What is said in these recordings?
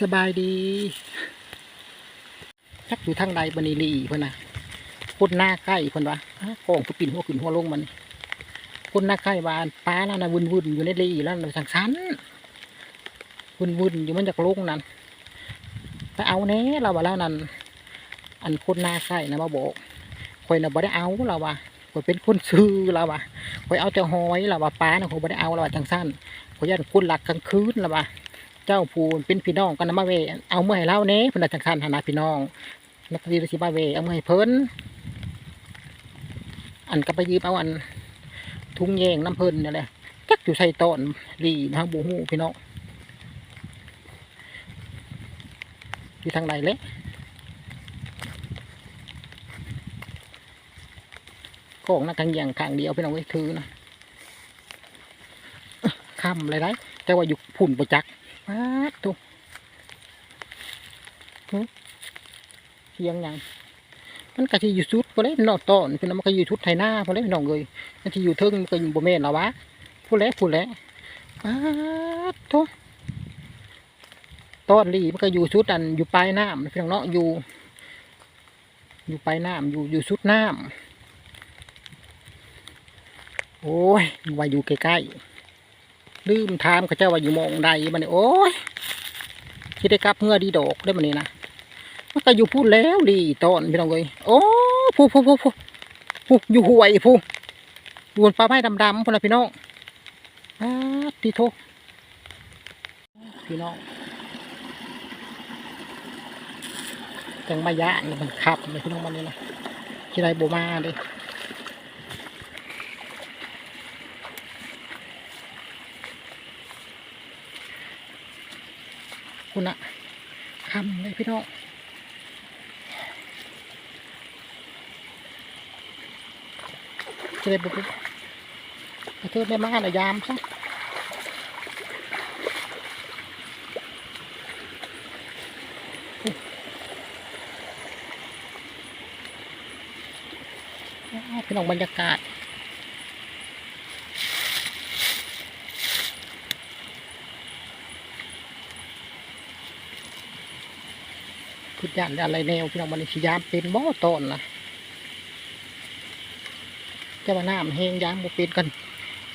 สบายดีจักอยู่ทางใดบันนีลีเพิ่นน่ะคนหน้าใกล้เพิ่นวะฮะกองผู้ปิ่นหัวขึ้นหัวลงมันคนหน้าใกล้บานป้าแล้วนะวุ่นวุ่นอยู่ในลีแล้วนะทางชั้นวุ่นวุ่นอยู่มันจากลงนั่นไปเอาแน่เราว่าแล้วนั่นอันคนหน้าใกล้นะมาบอกคอยนะบ่ได้เอาเราว่าคอยเป็นคนซื้อเราว่าคอยเอาแต่หอยเราว่าป้าน่ะคอยบ่ได้เอาเราว่าจังสั้นคอยยันคนหลักกลางคืนเราว่า เจ้าผู้เป็นพี่น้องกันนะมาเวเอาเมื่อให้เล่าเน่เพิ่นนะจังคันหานาพี่น้องนักเรียนสิมาเวเอาเมื่อให้เพิ่นอันก็ไปยืมเอาอันทุ่งแยงน้ำเพิ่นนี่แหละจักอยู่ใส่ต้นรีนะบูฮู้พี่น้องอยู่ทางไหนเละของนักกันอย่างขางเดียวพี่น้องไว้ยถือนะคำอะไรได้แต่ว่าอยู่พุ่นประจัก ปาตุเสียงยังมันก็สิอยู่สุดบ่ได้นนอกตอนเพิ่นนะมันก็อยู่ทุดไทยหน้าบ่ได้น้องเอ้ยมันสิอยู่เทิงมันก็อยู่บ่แม่นแล้วะผู้แลผู้แลปาตุตอนนี้มันก็อยู่สุดอันอยู่ปลายน้ำพี่น้องเนาะอยู่ อยู่ปลายน้ำอยู่อยู่สุดน้ำโอ้ยว่าอยู่ใกล้ๆ ลืมถามเขาเจ้าว่าอยู่มองใดมันนี่โอ้ยคิดได้กลับเงื่อดีดอกได้มันนี่นะมันก็อยู่พูดแล้วดีตอนพี่น้องเอ้ยโอ้ผู้ผู้ผู้ผู้ผู้อยู่ห่วยผู้อยู่บนปลาไม้ดำๆพุ่นนะพี่น้องอาตีโทพี่น้องจังมายะนี่มันขับเลยพี่น้องมันนี่นะที่ไรโบมาเลย คุณอะคำเลยพี่น้องจะได้บุกกระเทือแม่มาหน่อยยามซะอ้าวพี่น้องบรรยากาศ คือยันอะไรแนวพี่น้องมันสิยามเป็นบ่อตอนนะจะมาน้ำแห้งยามบ่เป็นกัน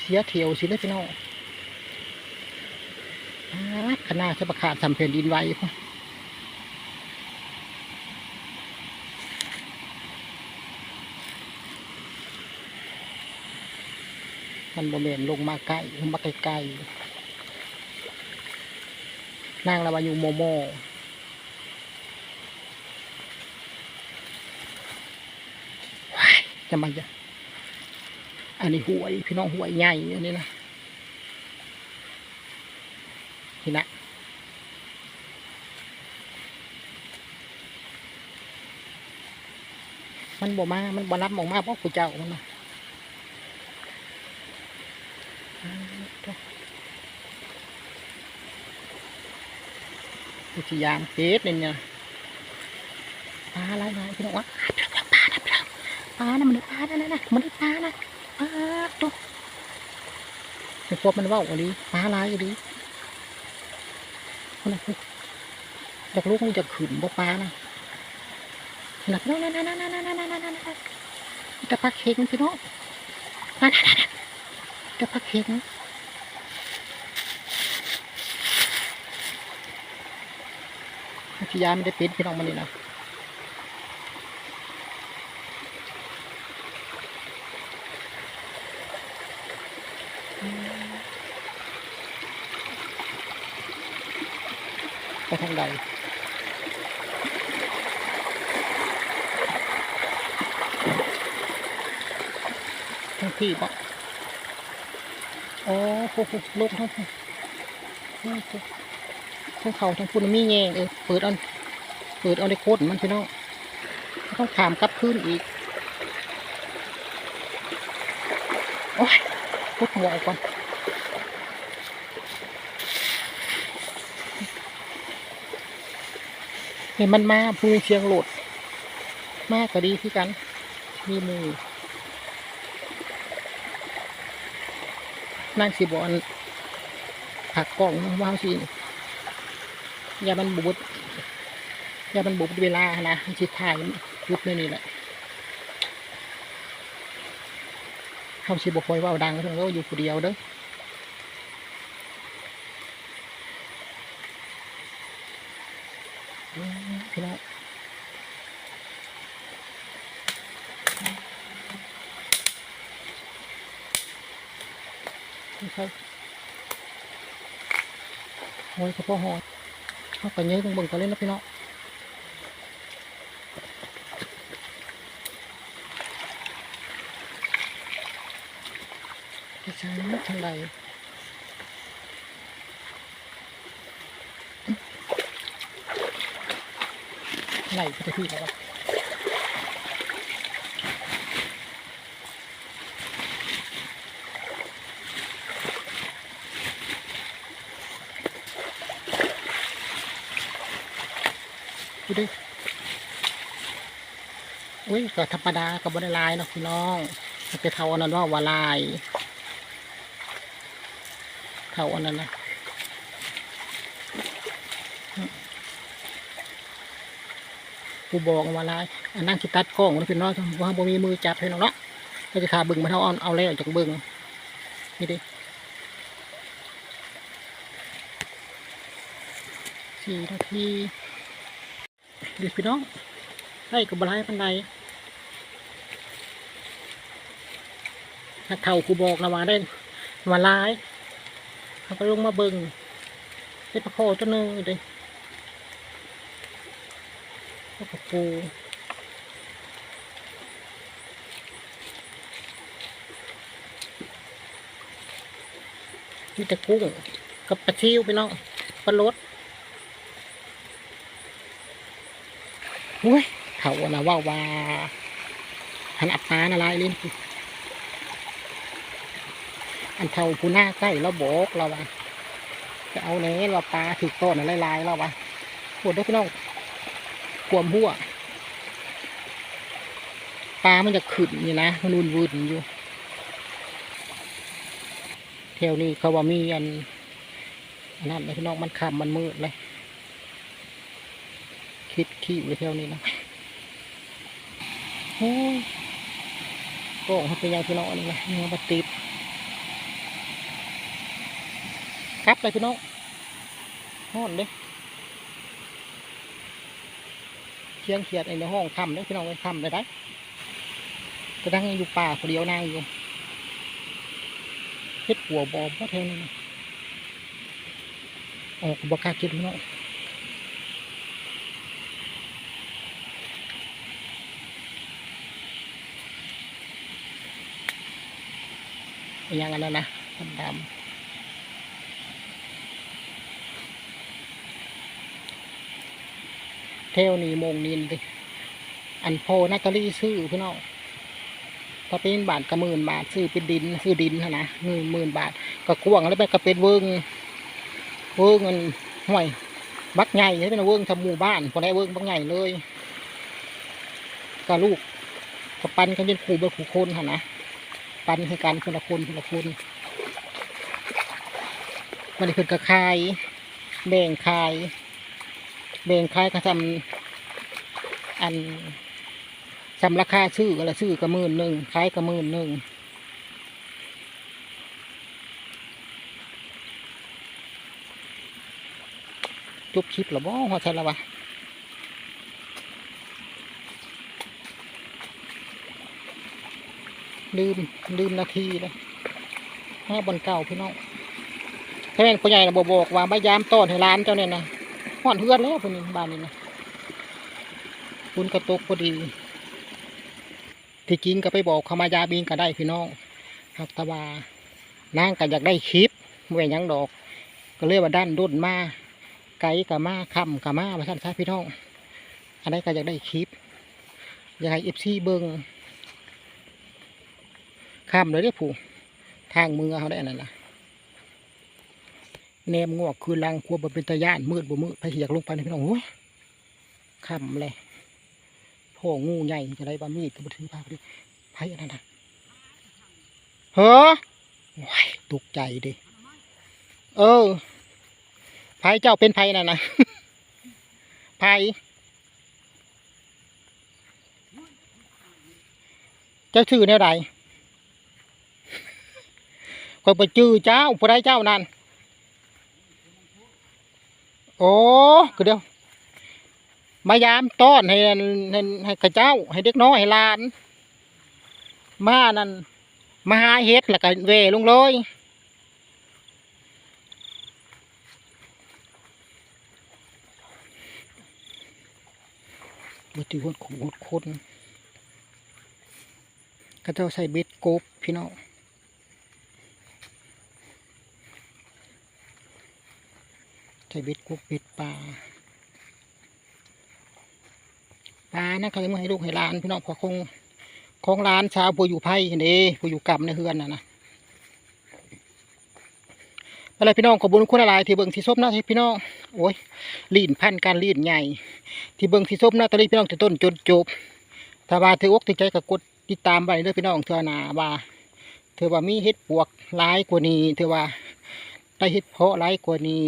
เสียเที่ยวสิเลยพี่น้องขนาดจะประขาดทำแผ่นดินไหวพุ่มันบ่แม่นลงมาใกล้มาใกล้ๆนั่งแล้วมาอยู่โมโม จะมาจะอันนี้หวยพี่น้องหวยใหญ่อันนี้นะนี่นะมันบ่มา มันบ่รับออกมาเพราะกูเจ้ามันนะอ่าตัวกูสิยามเพชรเนี่ยเนี่ยปลาอะไรมาพี่น้องวะ ปลานะมันได้ปลานะนะนะมันได้ปลานะปลาตัวไอ้พวกมันว่าวอะไรปลาลายอะไรคนละจากลูกมันจะขืนบ่ปลานะหลับนั่นนั่นนั่นนั่นนั่นนั่นนั่จะปลาเข็งพี่น้องปลาจะปลาเข็งพี่ยาไม่ได้เป็นพี่น้องมันเลยนะ ทางใดทางที่ปะโอ้โหลูกทั้งทั้งทั้งเขาทั้งคุณมีแยงเออเปิดอันเปิดเอาในโคตรมันพี่น้องต้องถามกลับคืนอีก โอ้ยพุดหัวออกก่อน เห็นมันมาพูเชียงโหลด มากก็ดีที่กัน มีหมูนั่งสิบอนผักกล่องว้าวสิอย่ามันบูดอย่ามันบูดเวลานะชิดถ่ายยุบในนี่แหละเขาชิบคอยว่าดังเพิ่งเราอยู่ผู้เดียวเด้อมพี่น้องไม่ ใช่โอ้ยกระเพาะหอยเขาไปเยอะตรงเบิ่งกันเล่นนะพี่น้องใช้ทางใดไหลไปที่แล้ว วะดูดิอุ้ยก็ธรรมดากับบริลายเนาะพี่น้องมันเท่าอันนั้นว่าวาลายเท่าอันนั้นนะกูบอกวาลายอันนั่งคิดตัดกล้องนะพี่น้องว่าบ่มีมือจับให้น้องเนาะก็จะขาบึงมาเท่าเอาเอาแล้วจากบึงนี่ดิสี่นาที ดิพี่น้องได้กับบลายปันใดถ้าเท่ากูบอกนะว่าได้ว่าลายเขาก็ลงมาเบิงเฮ็ดปลาโคตัวหนึงอยู่ดิปลาปูมีแต่กุ้งกับปลาชิวไปน้องปลาลด อุ้ยเขาอะนะว่าว่าหันอับปานะลายลิ้นอันเท่าผู้หน้าใกล้เราบอกเราว่าจะเอาเนี้เราปลาถือต้นอะไรลายๆเราวะปวดได้อพี่น้องกวมหัวปลามันจะขึ้นนี่นะมันวุ่นวุ่นอยู่แถวนี้เขาว่ามีอันอันนั้นเลยพี่น้องมันคำมันมืดเลย คิดขี้อยู่แถวนี้นะโอ้ยก็ให้เป็นยังพี่น้องนนี้นะเนื้อบัติดครับเลยพี่น้องห้อนเด้เชียงเขียดในห้องทำเด้พี่น้องไปทำได้ได้จะนั่งอยู่ป่าคนเดียวนางอยู่เฮ็ดหัวบอบ่เท่านี้นออกบ่กล้ากินพี่น้องเป็น อยังอันนั้นนะดำๆเทวนี่โมงนินดิอันโพนักกะลี่ซื้อพี่น้องถ้าเป็นบาทก็หมื่นบาทซื้อเป็นดินซื้อดินนะหมื่นหมื่นบาทก็กวางแล้วไปก็เป็นเวิงเวิงเงินห่วยบักใหญ่นี่เป็นเวิงทำหมู่บ้านพอได้เวิงบักใหญ่เลยก็ลูกก็ปันกันเป็นขู่เป็นขู่คนนะ ปันให้กันคนละคนคนละคนมันนี้เพิ่นก็ขาย แบ่งขาย แบ่งขายก็ทำอันทำราคาซื้อก็ละซื้อก็หมื่นหนึ่งขายก็หมื่นหนึ่งจบคลิปหรอบ่หัวใจละวะ ลืมลืมนาทีเลยห้าบนเก่าพี่น้องแม่นพ่อใหญ่นะบบอกว่าไม่ยามต้อนให้ร้านเจ้าเนี่ยนะห่อนเฮือนแล้วคนนี้บ้านนี้นะคุณกระตกพอดี ที่จริงก็ไปบอกขามายาบินก็ได้พี่น้องครับแตว่านางก็อยากได้คลิปไม่เป็นหยังดอก ก็เลยว่าด้านดุนมาไกลกับมาคำกับมามาสั่นซะพี่น้องอันนี้ก็อยากได้คลิปอยากให้เอฟซีเบิง คำเลยได้ผู้ทางมือเขาได้อันนั้นนะแนมงอกคือลังคัวบเป็นตะย่านมืดบ่มืดไปอยากลงไปในพี่น้องโอ้ยคำเลยพ่องูใหญ่จะได้บะมีดกับบถือพาไปดิไพ่อันนั้นนะเฮ้อโอ้ยตกใจดิเออไพ่เจ้าเป็นไพ่นั่นนะไผเจ้าชื่อแนวใด คอยไปจื้อเจ้าผู้ใดเจ้านั่นโอ้คือเดียว มายามต้อนให้ให้ให้กระเจ้า ให้เด็กน้อยให้หลาน มานั่นมาหาเฮ็ดแล้วก็เวลงเลยบติหดขูดคนก็เจ้าใส่เบ็ดกบพี่น้อง ใส่เบ็ดกบเบ็ดปลาปลานะเขาจะมาให้ลูกให้ลานพี่น้องพอคงของร้านชาวผู้อยู่ไผ่เห็นด้ผู้อยู่กำในเฮือนนะนะอะไรพี่น้องขอบุญคุณอะไรที่เบิ่งที่ซบนะที่พี่น้องโอ้ยลีนพันการลีนใหญ่ ที่เบิ่งที่ซบนะตอนนี้พี่น้องจะต้นจนจบถ้าว่าถืออกถือใจก็กดติดตามไปเด้อพี่น้องเถื่อหนาว่าเถื่อว่ามีเห็ดปวกหลายกว่านี้เถื่อว่า ได้เฮ็ดเพาะไรกว่านี้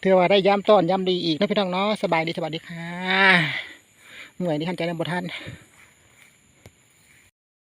เธอว่าได้ย้ำต้อนย้ำดีอีกนะพี่น้องเนาะสบายดีสวัสดีค่ะเหนื่อยที่ทันใจในบทท่าน